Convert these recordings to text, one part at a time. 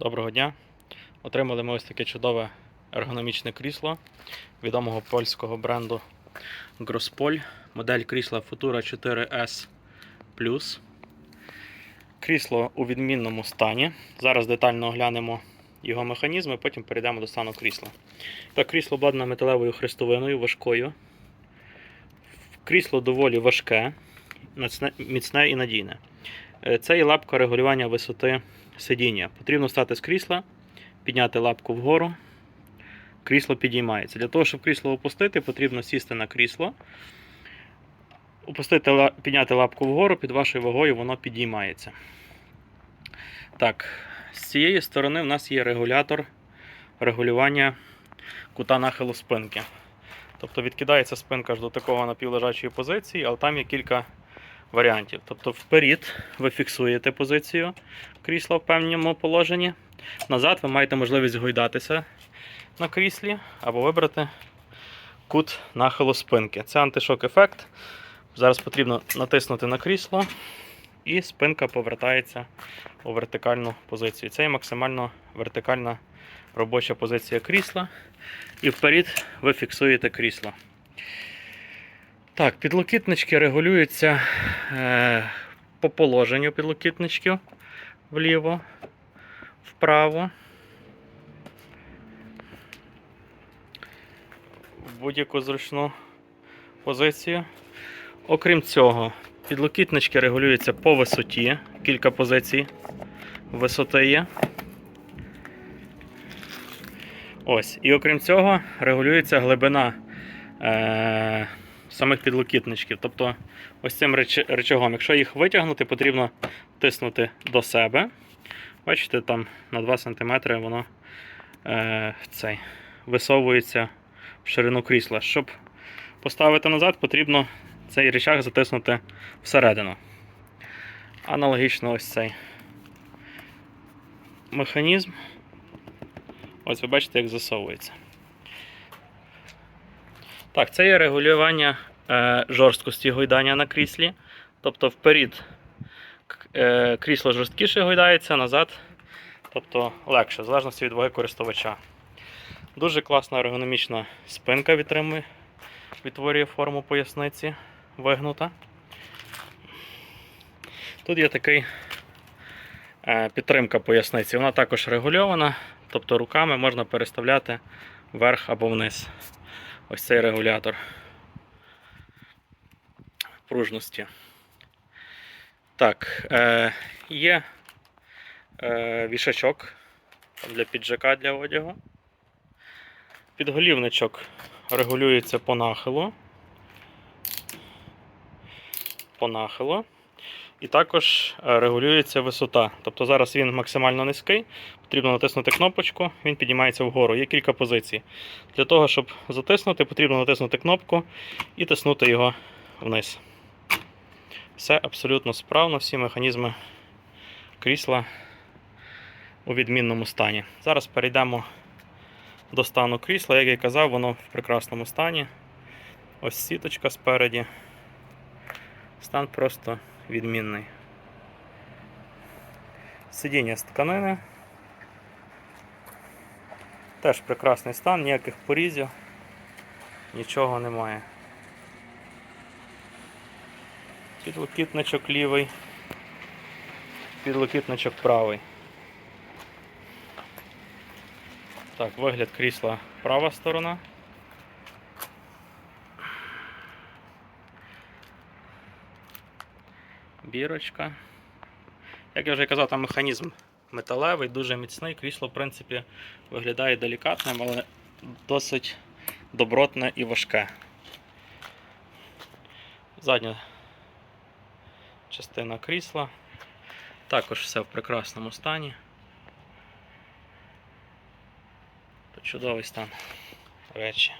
Доброго дня. Отримали ми ось таке чудове ергономічне крісло відомого польського бренду Grosspol. Модель крісла Futura 4S Plus. Крісло у відмінному стані. Зараз детально оглянемо його механізми, потім перейдемо до стану крісла. Так, крісло обладнане металевою хрестовиною, важкою. Крісло доволі важке, міцне і надійне. Е, Це є лапка регулювання висоти сидіння. Потрібно встати з крісла, підняти лапку вгору. Крісло підіймається. Для того, щоб крісло опустити, потрібно сісти на крісло, опустити, підняти лапку вгору, під вашою вагою воно підіймається. Так, з цієї сторони в нас є регулятор регулювання кута нахилу спинки. Тобто відкидається спинка аж до такого напівлежачої позиції, але там є кілька варіантів. Тобто вперед ви фіксуєте позицію крісла в певному положенні. Назад ви маєте можливість гойдатися на кріслі або вибрати кут нахилу спинки. Це антишок ефект. Зараз потрібно натиснути на крісло, і спинка повертається у вертикальну позицію. Це є максимально вертикальна робоча позиція крісла. І вперед ви фіксуєте крісло. Так, підлокітнички регулюються е, по положенню підлокітничків вліво, вправо. В будь-яку зручну позицію. Окрім цього, підлокітнички регулюються по висоті. Кілька позицій висоти є. Ось. І окрім цього, регулюється глибина е, самих підлокітничків. Тобто, ось цим реч- речагом, якщо їх витягнути, потрібно тиснути до себе. Бачите, там на 2 см воно е, цей, висовується в ширину крісла. Щоб поставити назад, потрібно цей речаг затиснути всередину. Аналогічно ось цей механізм. Ось ви бачите, як засовується. Так, це є регулювання е, жорсткості гойдання на кріслі. Тобто вперед е, крісло жорсткіше гойдається, назад, тобто легше, в залежності від ваги користувача. Дуже класна ергономічна спинка відтримує, відтворює форму поясниці вигнута. Тут є такий е, підтримка поясниці. Вона також регульована, тобто руками можна переставляти вверх або вниз. Ось цей регулятор пружності. Так, е, є е, вішачок для піджака для одягу. Підголівничок регулюється по нахилу. По нахилу. І також е, регулюється висота. Тобто зараз він максимально низький, потрібно натиснути кнопочку, він піднімається вгору. Є кілька позицій. Для того, щоб затиснути, потрібно натиснути кнопку і тиснути його вниз. Все абсолютно справно, всі механізми крісла у відмінному стані. Зараз перейдемо до стану крісла. Як я і казав, воно в прекрасному стані. Ось сіточка спереді. Стан просто відмінний. Сидіння з тканини. Теж прекрасний стан, ніяких порізів, нічого немає. Підлокітничок лівий, підлокітничок правий. Так, вигляд крісла права сторона. Бірочка. Як я вже казав, там механізм металевий, дуже міцний. Крісло, в принципі, виглядає делікатним, але досить добротне і важке. Задня частина крісла. Також все в прекрасному стані. Тут чудовий стан речі.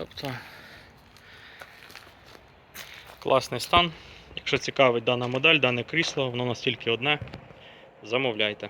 Тобто класний стан. Якщо цікавить дана модель, дане крісло, воно настільки одне. Замовляйте.